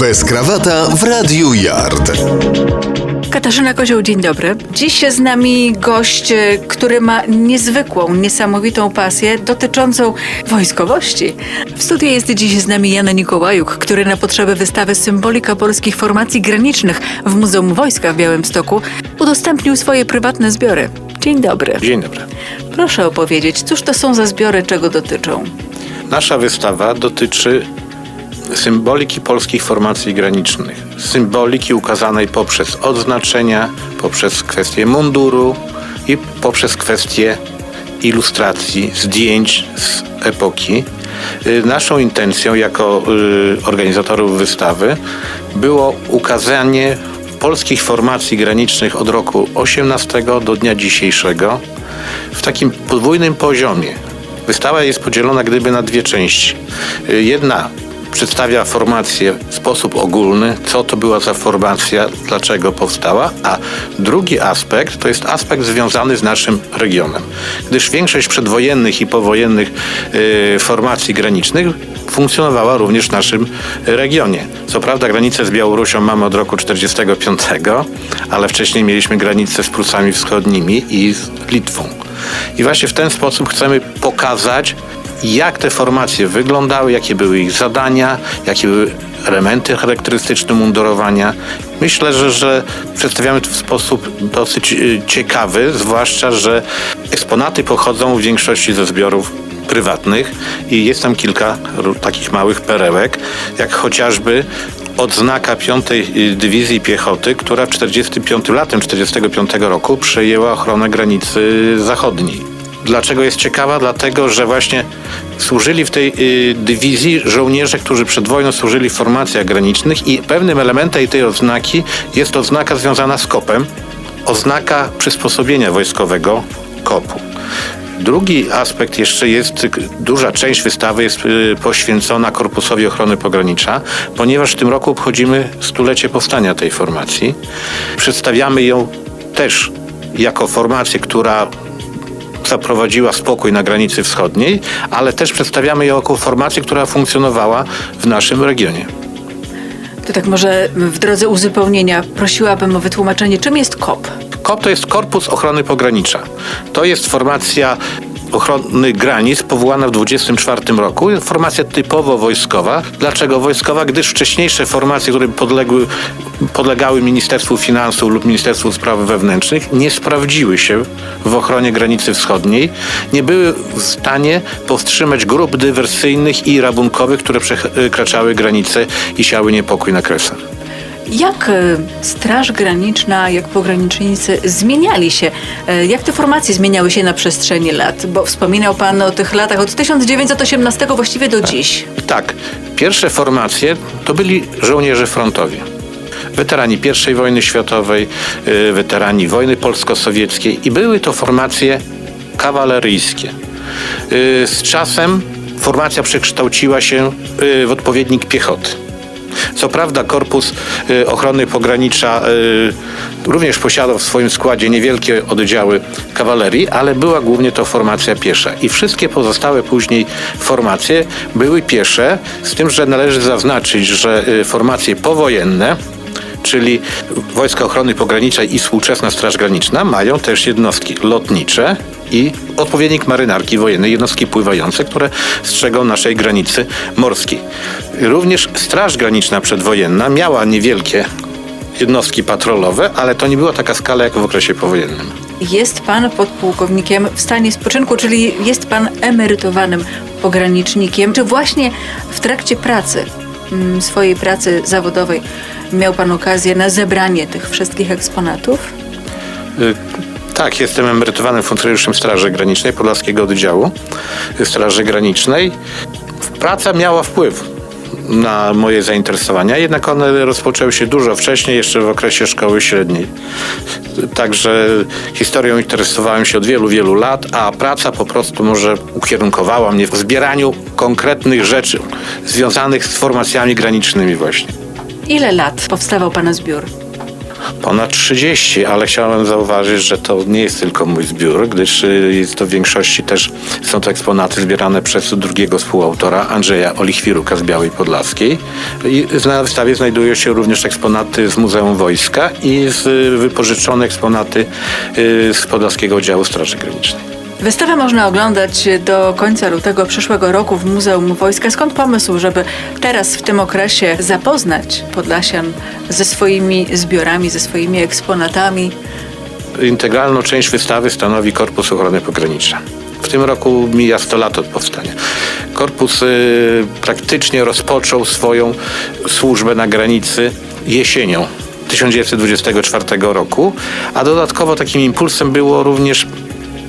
Bez krawata w Radiu Yard. Katarzyna Kozioł, dzień dobry. Dziś jest z nami gość, e, który ma niezwykłą, niesamowitą pasję dotyczącą wojskowości. W studiu jest dziś z nami Jan Nikołajuk, który na potrzeby wystawy Symbolika Polskich Formacji Granicznych w Muzeum Wojska w Białymstoku udostępnił swoje prywatne zbiory. Dzień dobry. Dzień dobry. Proszę opowiedzieć, cóż to są za zbiory, czego dotyczą? Nasza wystawa dotyczy symboliki polskich formacji granicznych. Symboliki ukazanej poprzez odznaczenia, poprzez kwestię munduru i poprzez kwestię ilustracji, zdjęć z epoki. Y, Naszą intencją jako y, organizatorów wystawy było ukazanie polskich formacji granicznych od roku 18 do dnia dzisiejszego w takim podwójnym poziomie. Wystawa jest podzielona gdyby na dwie części. Y, Jedna przedstawia formację w sposób ogólny, co to była za formacja, dlaczego powstała, a drugi aspekt to jest aspekt związany z naszym regionem. Gdyż większość przedwojennych i powojennych y, formacji granicznych funkcjonowała również w naszym regionie. Co prawda granicę z Białorusią mamy od roku 1945, ale wcześniej mieliśmy granicę z Prusami Wschodnimi i z Litwą. I właśnie w ten sposób chcemy pokazać, jak te formacje wyglądały, jakie były ich zadania, jakie były elementy charakterystyczne mundurowania. Myślę, że, że przedstawiamy to w sposób dosyć y, ciekawy, zwłaszcza, że eksponaty pochodzą w większości ze zbiorów prywatnych i jest tam kilka takich małych perełek, jak chociażby odznaka 5 Dywizji Piechoty, która w 45, latem 45 roku przejęła ochronę granicy zachodniej. Dlaczego jest ciekawa? Dlatego, że właśnie służyli w tej y, dywizji żołnierze, którzy przed wojną służyli w formacjach granicznych i pewnym elementem tej odznaki jest odznaka związana z kopem, oznaka przysposobienia wojskowego kopu. Drugi aspekt jeszcze jest, duża część wystawy jest y, poświęcona Korpusowi Ochrony Pogranicza, ponieważ w tym roku obchodzimy stulecie powstania tej formacji. Przedstawiamy ją też jako formację, która zaprowadziła spokój na granicy wschodniej, ale też przedstawiamy ją jako formację, która funkcjonowała w naszym regionie. To tak może w drodze uzupełnienia prosiłabym o wytłumaczenie, czym jest KOP? KOP to jest Korpus Ochrony Pogranicza. To jest formacja ochrony granic powołana w 24 roku. Formacja typowo wojskowa. Dlaczego wojskowa? Gdyż wcześniejsze formacje, które podległy, podlegały Ministerstwu Finansów lub Ministerstwu Spraw Wewnętrznych nie sprawdziły się w ochronie granicy wschodniej. Nie były w stanie powstrzymać grup dywersyjnych i rabunkowych, które przekraczały granice i siały niepokój na kresach. Jak e, Straż Graniczna, jak pogranicznicy zmieniali się? E, Jak te formacje zmieniały się na przestrzeni lat? Bo wspominał Pan o tych latach od 1918 właściwie do dziś. Tak, pierwsze formacje to byli żołnierze frontowi. Weterani I wojny światowej, y, weterani wojny polsko-sowieckiej i były to formacje kawaleryjskie. Z czasem formacja przekształciła się w odpowiednik piechoty. Co prawda Korpus y, Ochrony Pogranicza y, również posiadał w swoim składzie niewielkie oddziały kawalerii, ale była głównie to formacja piesza. I wszystkie pozostałe później formacje były piesze, z tym, że należy zaznaczyć, że y, formacje powojenne, czyli Wojska Ochrony Pogranicznej i współczesna Straż Graniczna mają też jednostki lotnicze i odpowiednik marynarki wojennej, jednostki pływające, które strzegą naszej granicy morskiej. Również Straż Graniczna przedwojenna miała niewielkie jednostki patrolowe, ale to nie była taka skala jak w okresie powojennym. Jest Pan podpułkownikiem w stanie spoczynku, czyli jest Pan emerytowanym pogranicznikiem. Czy właśnie w trakcie pracy, mm, swojej pracy zawodowej, miał Pan okazję na zebranie tych wszystkich eksponatów? Y, Tak, jestem emerytowanym funkcjonariuszem Straży Granicznej, Podlaskiego Oddziału Straży Granicznej. Praca miała wpływ na moje zainteresowania, jednak one rozpoczęły się dużo wcześniej, jeszcze w okresie szkoły średniej. Także historią interesowałem się od wielu, wielu lat, a praca po prostu może ukierunkowała mnie w zbieraniu konkretnych rzeczy związanych z formacjami granicznymi właśnie. Ile lat powstawał Pana zbiór? Ponad 30, ale chciałem zauważyć, że to nie jest tylko mój zbiór, gdyż y, jest to w większości też są to eksponaty zbierane przez drugiego współautora, Andrzeja Olichwiruka z Białej Podlaskiej. I na wystawie znajdują się również eksponaty z Muzeum Wojska i z y, wypożyczone eksponaty y, z Podlaskiego Oddziału Straży Granicznej. Wystawę można oglądać do końca lutego przyszłego roku w Muzeum Wojska. Skąd pomysł, żeby teraz w tym okresie zapoznać Podlasian ze swoimi zbiorami, ze swoimi eksponatami? Integralną część wystawy stanowi Korpus Ochrony Pogranicza. W tym roku mija 100 lat od powstania. Korpus y, praktycznie rozpoczął swoją służbę na granicy jesienią 1924 roku, a dodatkowo takim impulsem było również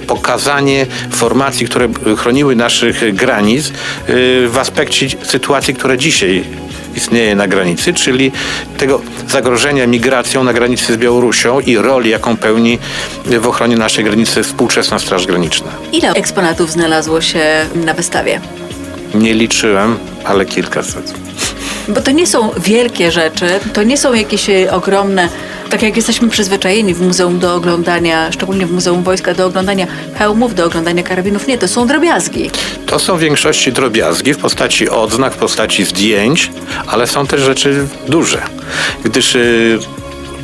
pokazanie formacji, które chroniły naszych granic y, w aspekcie sytuacji, które dzisiaj istnieje na granicy, czyli tego zagrożenia migracją na granicy z Białorusią i roli, jaką pełni w ochronie naszej granicy współczesna Straż Graniczna. Ile eksponatów znalazło się na wystawie? Nie liczyłem, ale kilkaset. Bo to nie są wielkie rzeczy, to nie są jakieś e, ogromne, tak jak jesteśmy przyzwyczajeni w muzeum do oglądania, szczególnie w Muzeum Wojska, do oglądania hełmów, do oglądania karabinów. Nie, to są drobiazgi. To są w większości drobiazgi w postaci odznak, w postaci zdjęć, ale są też rzeczy duże, gdyż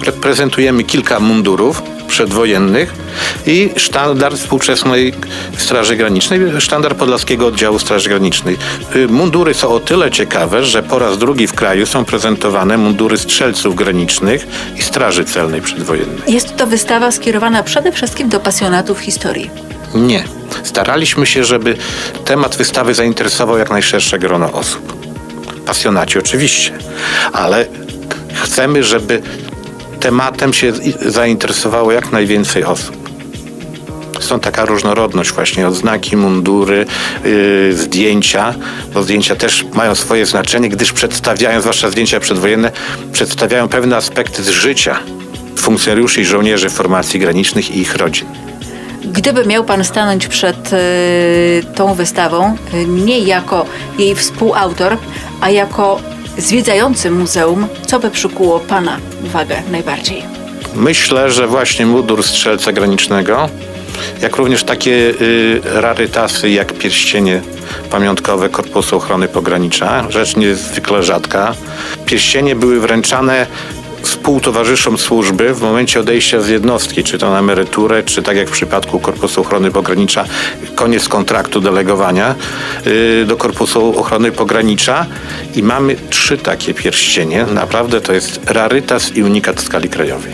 pre- prezentujemy kilka mundurów przedwojennych i sztandar współczesnej Straży Granicznej, sztandar Podlaskiego Oddziału Straży Granicznej. Y, Mundury są o tyle ciekawe, że po raz drugi w kraju są prezentowane mundury strzelców granicznych i Straży Celnej przedwojennej. Jest to wystawa skierowana przede wszystkim do pasjonatów historii. Nie. Staraliśmy się, żeby temat wystawy zainteresował jak najszersze grono osób. Pasjonaci oczywiście, ale chcemy, żeby tematem się zainteresowało jak najwięcej osób. Stąd taka różnorodność właśnie, odznaki, mundury, yy, zdjęcia, bo zdjęcia też mają swoje znaczenie, gdyż przedstawiają, zwłaszcza zdjęcia przedwojenne, przedstawiają pewne aspekty z życia funkcjonariuszy i żołnierzy formacji granicznych i ich rodzin. Gdyby miał Pan stanąć przed e, tą wystawą, e, nie jako jej współautor, a jako zwiedzający muzeum, co by przykuło Pana uwagę najbardziej? Myślę, że właśnie mundur strzelca granicznego, jak również takie y, rarytasy jak pierścienie pamiątkowe Korpusu Ochrony Pogranicza, rzecz niezwykle rzadka. Pierścienie były wręczane współtowarzyszom służby w momencie odejścia z jednostki, czy to na emeryturę, czy tak jak w przypadku Korpusu Ochrony Pogranicza, koniec kontraktu delegowania y, do Korpusu Ochrony Pogranicza i mamy trzy takie pierścienie. Naprawdę to jest rarytas i unikat w skali krajowej.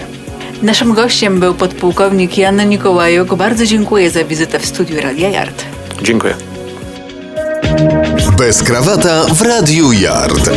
Naszym gościem był podpułkownik Jan Nikołajuk. Bardzo dziękuję za wizytę w studiu Radia Yard. Dziękuję. Bez krawata w Radiu Yard.